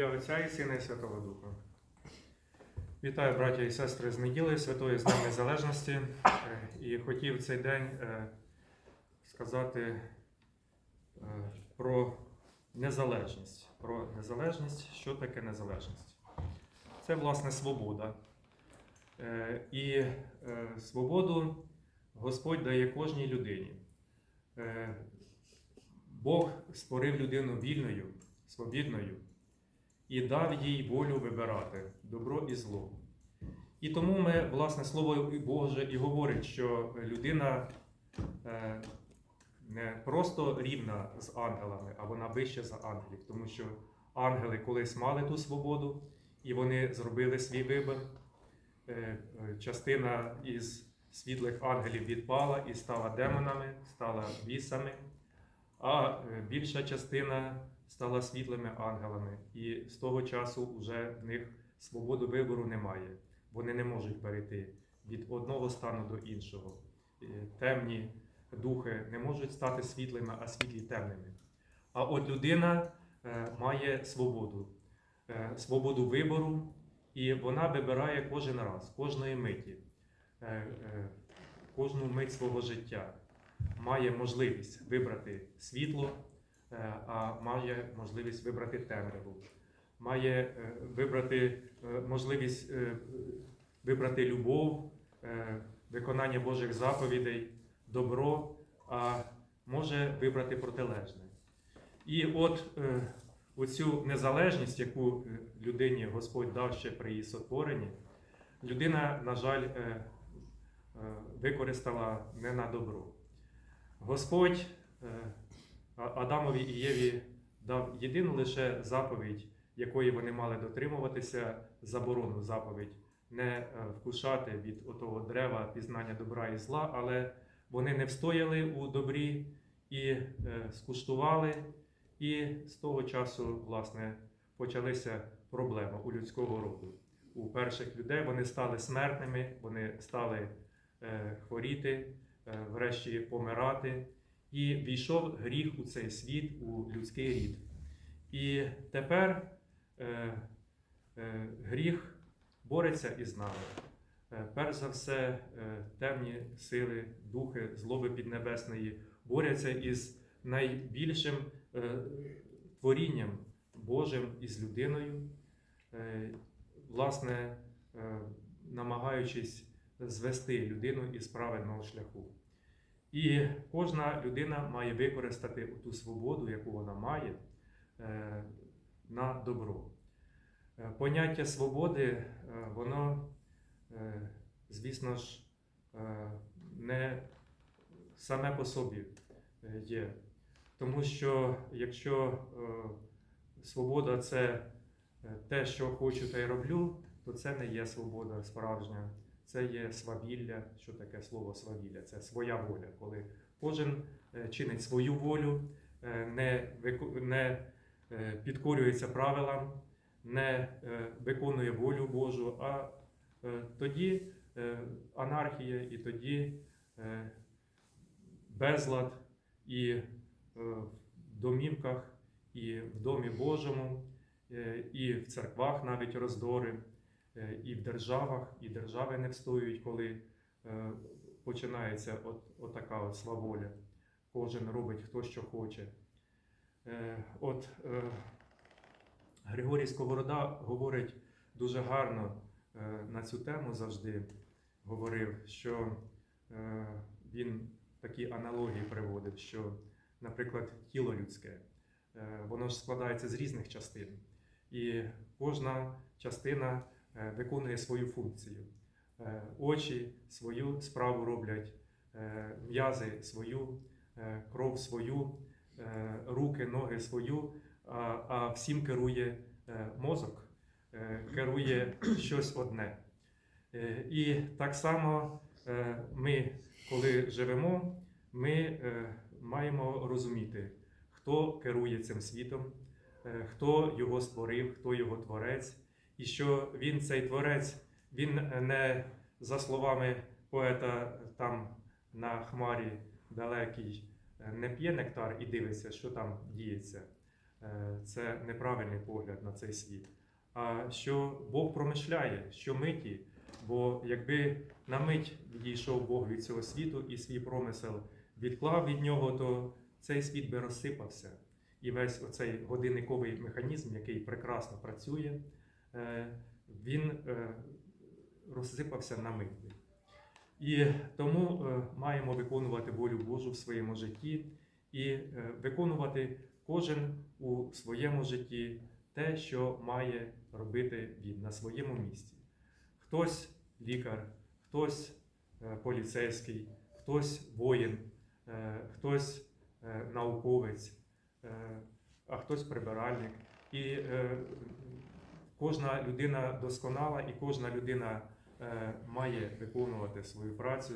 ім'я Отця і Сина і Святого Духа. Вітаю, браття і сестри з неділею Святої з Днем Незалежності. Е, І хотів цей день е, сказати е, про незалежність. Про незалежність, що таке незалежність? Це, власне, свобода. І свободу Господь дає кожній людині. Бог створив людину вільною, свобідною і дав їй волю вибирати добро і зло. І тому ми, власне, Слово Боже і говорить, що людина е, не просто рівна з ангелами, а вона вища за ангелів, тому що ангели колись мали ту свободу, і вони зробили свій вибір. Е, е, Частина із світлих ангелів відпала і стала демонами, стала бісами а більша частина стала світлими ангелами, і з того часу вже в них свободи вибору немає. Вони не можуть перейти від одного стану до іншого. Е, Темні духи не можуть стати світлими, а світлі темними. А от людина е, має свободу, е, свободу вибору, і вона вибирає кожен раз, кожної миті, кожну мить свого життя має можливість вибрати світло, а має можливість вибрати темряву, має е, вибрати е, можливість е, вибрати любов, е, виконання Божих заповідей, добро, а може вибрати протилежне. І от е, оцю незалежність, яку е, людині Господь дав ще при її сотворенні, людина, на жаль, е, е, використала не на добро. Господь е, Адамові і Єві дав єдину лише заповідь, якої вони мали дотримуватися, заборону заповідь, не е, вкушати від отого дерева пізнання добра і зла, але вони не встояли у добрі і е, скуштували, і з того часу, власне, почалися проблеми у людського роду. У перших людей вони стали смертними, вони стали е, хворіти, врешті помирати. І війшов гріх у цей світ, у людський рід. І тепер е, е, гріх бореться із нами. Е, перш за все, е, темні сили, духи злоби піднебесної борються із найбільшим е, творінням Божим із людиною, е, власне, е, намагаючись звести людину із правильного шляху. І кожна людина має використати ту свободу, яку вона має, е, на добро. Е, Поняття свободи, е, воно, звісно ж, не саме по собі є. Тому що якщо свобода це те, що хочу, та й роблю, то це не є свобода справжня. Це є свавілля. Що таке слово свавілля? Це своя воля, коли кожен е, чинить свою волю, е, не, не е, підкорюється правилам, не виконує волю Божу, а тоді анархія, і тоді безлад і в домівках, і в Домі Божому, і в церквах навіть роздори і в державах, і держави не встоюють, коли е, починається от, от така от сваволя. Кожен робить хто що хоче. Е, От е, Григорій Сковорода говорить дуже гарно е, на цю тему завжди говорив, що е, він такі аналогії приводив, що, наприклад, тіло людське, е, воно ж складається з різних частин, і кожна частина е, виконує свою функцію. Е, Очі свою справу роблять, е, м'язи свою, е, кров свою, е, руки, ноги свою, а, всім керує е, мозок, е, керує щось одне. Е, І так само е, ми, коли живемо, ми е, маємо розуміти, хто керує цим світом, е, хто його створив, хто його творець, і що він, цей творець, він не за словами поета там на хмарі далекій, е, не п'є нектар і дивиться, що там діється. е, це неправильний погляд на цей світ. А що Бог промишляє, що миті, бо якби на мить відійшов Бог від цього світу і свій промисел відклав від нього, то цей світ би розсипався. І весь оцей годинниковий механізм, який прекрасно працює, е, він е, розсипався на мить. І тому е, маємо виконувати волю Божу в своєму житті і е, виконувати кожен у своєму житті те, що має робити він на своєму місці. Хтось лікар, хтось е, поліцейський, хтось воїн, е, хтось е, науковець, е, а хтось прибиральник. І е, кожна людина досконала, і кожна людина е, має виконувати свою працю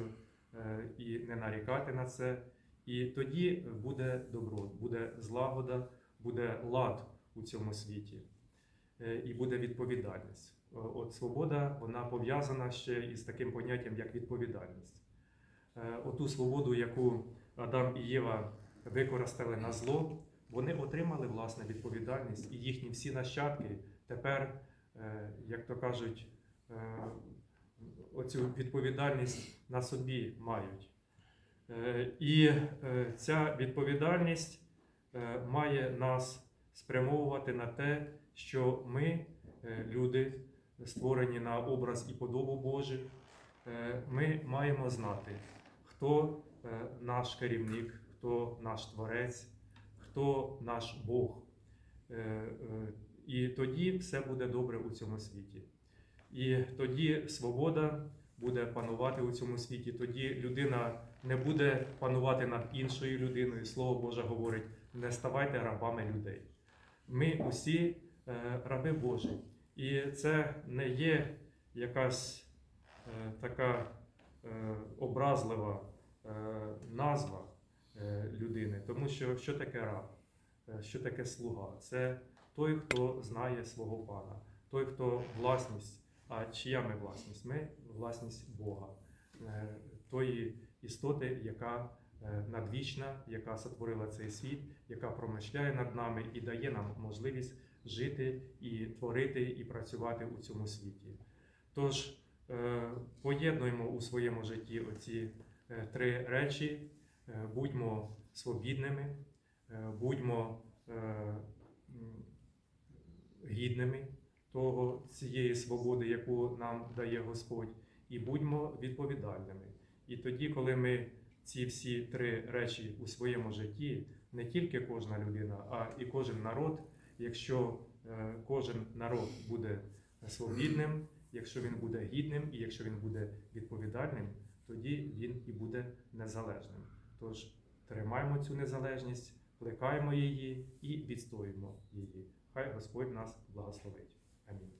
е, і не нарікати на це. І тоді буде добро, буде злагода, буде лад у цьому світі е, і буде відповідальність. От свобода вона пов'язана ще із таким поняттям, як відповідальність. Оту свободу, яку Адам і Єва використали на зло, вони отримали власне відповідальність, і їхні всі нащадки тепер, е, як то кажуть, е, оцю відповідальність на собі мають. Е, І ця відповідальність має нас спрямовувати на те, що ми, люди, створені на образ і подобу Божих, ми маємо знати, хто наш керівник, хто наш творець, хто наш Бог. Е, е, І тоді все буде добре у цьому світі. І тоді свобода буде панувати у цьому світі. Тоді людина не буде панувати над іншою людиною. Слово Боже говорить: не ставайте рабами людей. Ми усі е, раби Божі. І це не є якась така образлива назва людини, тому що що таке раб, Е, що таке слуга? Це той, хто знає свого пана, той, хто власність. А чия ми власність? Ми власність Бога, е, тої істоти, яка е, надвічна, яка сотворила цей світ, яка промишляє над нами і дає нам можливість жити і творити і працювати у цьому світі. Тож е, поєднуємо у своєму житті оці е, три речі: Е, будьмо свобідними, е, будьмо е, гідними того цієї свободи, яку нам дає Господь, і будьмо відповідальними. І тоді, коли ми ці всі три речі у своєму житті, не тільки кожна людина, а і кожен народ, якщо е, кожен народ буде свобідним, якщо він буде гідним і якщо він буде відповідальним, тоді він і буде незалежним. Тож тримаємо цю незалежність, плекаємо її і відстоюємо її. Хай Господь нас благословить. Амінь.